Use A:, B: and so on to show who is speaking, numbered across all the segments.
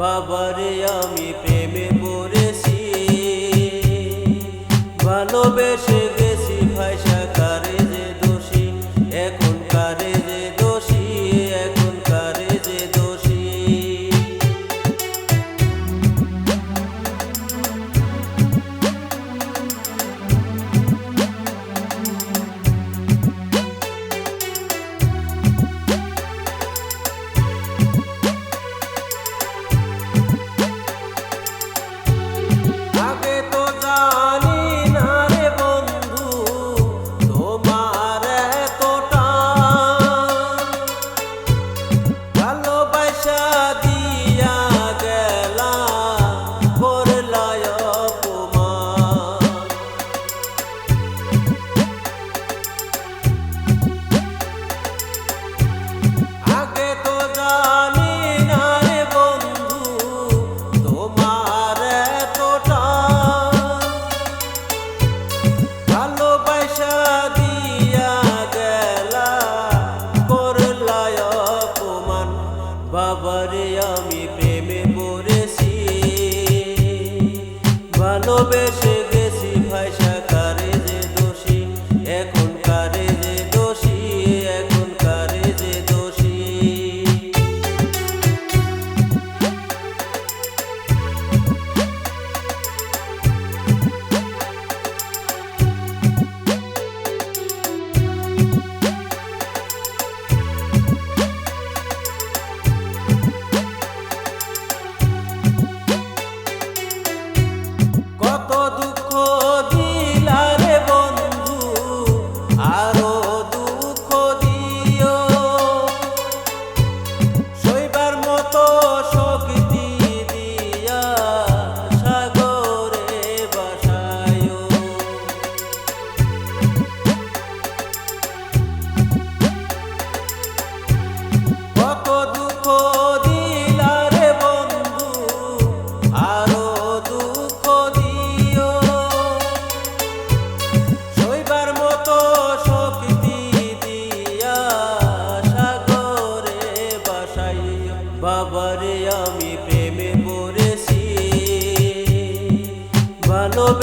A: বাবারে আমি প্রেমে পড়েছি। ভালোবেসে Baba.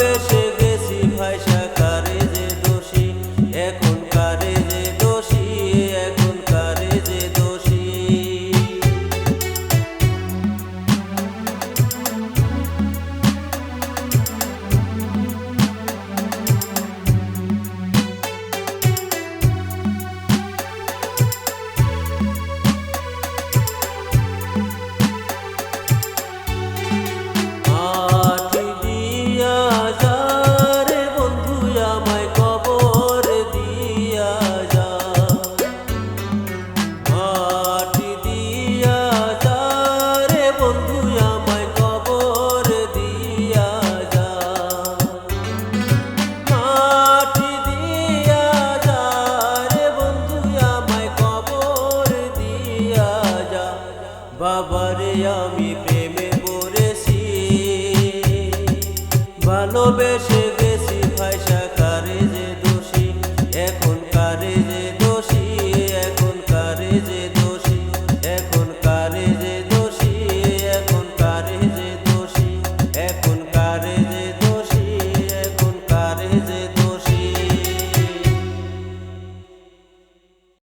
A: বেশে গেছি ভাই বাবারে আমি প্রেমে পড়েছি। ভালোবেসে গেছি ভাইসা কারে যে দোষী। এখন